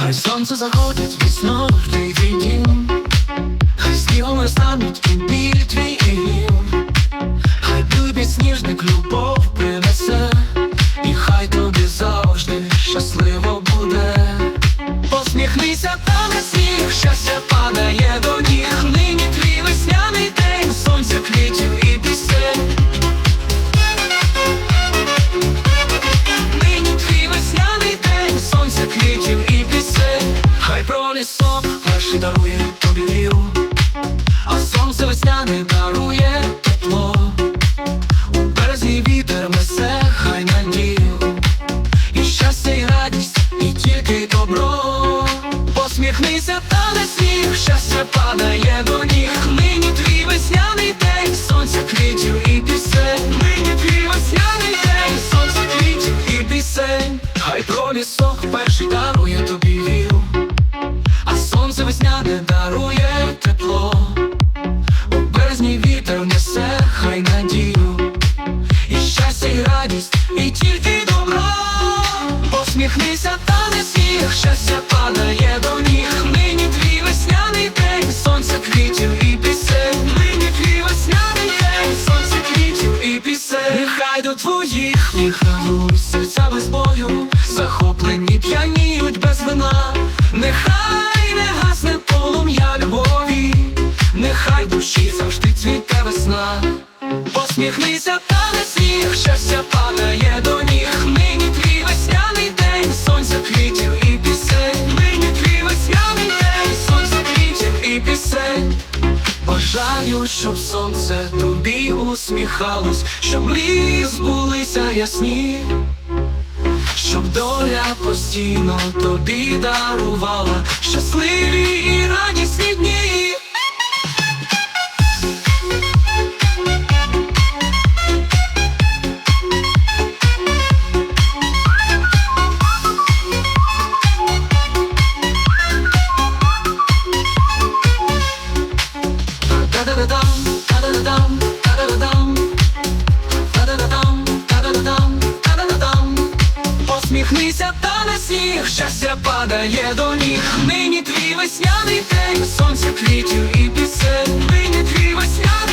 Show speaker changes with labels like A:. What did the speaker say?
A: Хай сонце заходить вісно в твій дім Хай снігом стануть і біль твій Пролісок перший дарує тобі віру А сонце весняне дарує тепло. У березі вітер несе, хай надію І щастя, і радість, і тільки добро. Посміхнися, та не сніг, щастя падає до ніг. Нині твій весняний день, сонця квітів і пісень. Нині твій весняний день, сонця квітів і пісень. Хай пролісок перший дарує хай надію. І щастя, і радість, і тільки добро. Посміхнися, та не сміх, щастя падає до ніг. Нині твій весняний день, сонце квітів і пісень. Нині твій весняний день, сонце квітів і пісень. Нехай до твоїх ніг рвуть Посміхнися, та не сніг, щастя падає до ніг. Нині твій весняний день, сонця квітів і пісень. Нині твій весняний день, сонця квітів і пісень. Бажаю, щоб сонце тобі усміхалось, щоб мрії збулися ясні, щоб доля постійно тобі дарувала щасливі і радісні дні. Посміхнися, та на сніг, щастя падає до ніг. Нині твій весняний день, сонця квітів і пісень. Нині твій весняний